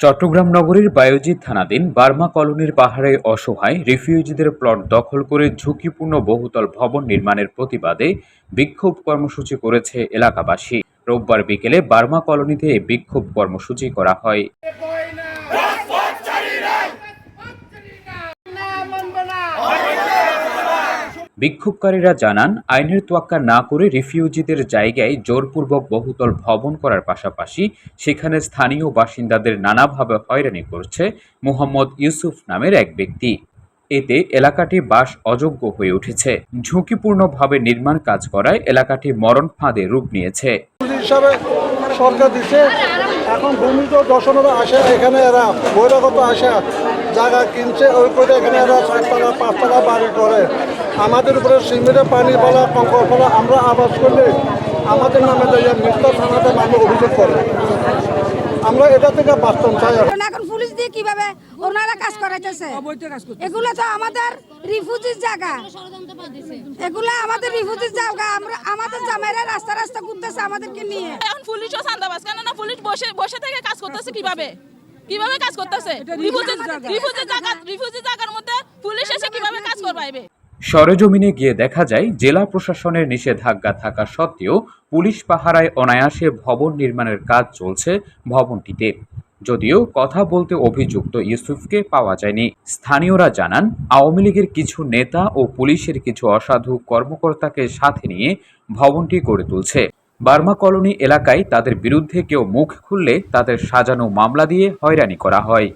চট্টগ্রাম নগরীর বায়োজিৎ থানাধীন বার্মা কলোনির পাহাড়ে অসহায় রিফিউজিদের প্লট দখল করে ঝুঁকিপূর্ণ বহুতল ভবন নির্মাণের প্রতিবাদে বিক্ষোভ কর্মসূচি করেছে এলাকাবাসী। রোববার বিকেলে বার্মা কলোনিতে বিক্ষোভ কর্মসূচি করা হয়। বিক্ষোভকারীরা জানান, আইনের তোয়াক্কা না করে রিফিউজিদের জায়গায় জোরপূর্বক বহুতল ভবন করার পাশাপাশি সেখানে স্থানীয় বাসিন্দাদের নানাভাবে হয়রানি করছে মোহাম্মদ ইউসুফ নামের এক ব্যক্তি। এতে এলাকাটি বাস অযোগ্য হয়ে উঠেছে। ঝুঁকিপূর্ণভাবে নির্মাণ কাজ করায় এলাকাটি মরণ ফাঁদে রূপ নিয়েছে। সরকার দিচ্ছে এখন ভূমি তো দর্শনেরা আসে, এখানে এরা বহিরাগত আসে, জায়গা কিনছে, ওই করে এখানে এরা চারতলা পাঁচতলা বাড়ি করে। আমাদের উপরে সিমেন্টে পানি ফেলা কঙ্কর ফেলা আমরা আবাস করলে আমাদের নামে যাইয়া মিথ্যা থানাতে মানুষ অভিযোগ করে। আমরা এটা থেকে বাস্তব চাই এখন। পুলিশ দিয়ে কীভাবে ওনারা কাজ করাইতেছে? এগুলো তো আমাদের রিফিউজির জায়গা। এগুলো আমাদের রিফিউজির জায়গা। আমরা আমাদের জামাইরা রাস্তা রাস্তা ঘুরতেছে আমাদেরকে নিয়ে। এখন পুলিশও সান্দাবাজ কেন না পুলিশ বসে বসে থেকে কাজ করতেছে কীভাবে? কীভাবে কাজ করতেছে? রিফিউজি রিফিউজি জায়গা। রিফিউজি জায়গার মধ্যে পুলিশ এসে কীভাবে কাজ করবাইবে সরেজমিনে গিয়ে দেখা যায়, জেলা প্রশাসনের নিষেধাজ্ঞা থাকা সত্ত্বেও পুলিশ পাহারায় অনায়াসে ভবন নির্মাণের কাজ চলছে ভবনটিতে। যদিও কথা বলতে অভিযুক্ত ইউসুফকে পাওয়া যায়নি। স্থানীয়রা জানান, আওয়ামী লীগের কিছু নেতা ও পুলিশের কিছু অসাধু কর্মকর্তাকে সাথে নিয়ে ভবনটি গড়ে তুলছে। বার্মা কলোনি এলাকায় তাদের বিরুদ্ধে কেউ মুখ খুললে তাদের সাজানো মামলা দিয়ে হয়রানি করা হয়।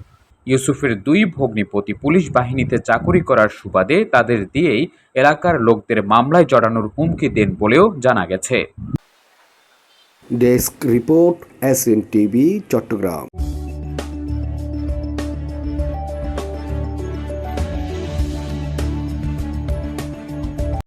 ইউসুফের দুই ভগ্নিপতি পুলিশ বাহিনীতে চাকুরি করার সুবাদে তাদের দিয়েই এলাকার লোকদের মামলায় জড়ানোর হুমকি দেন বলেও জানা গেছে। Desk report S TV, Chittagong.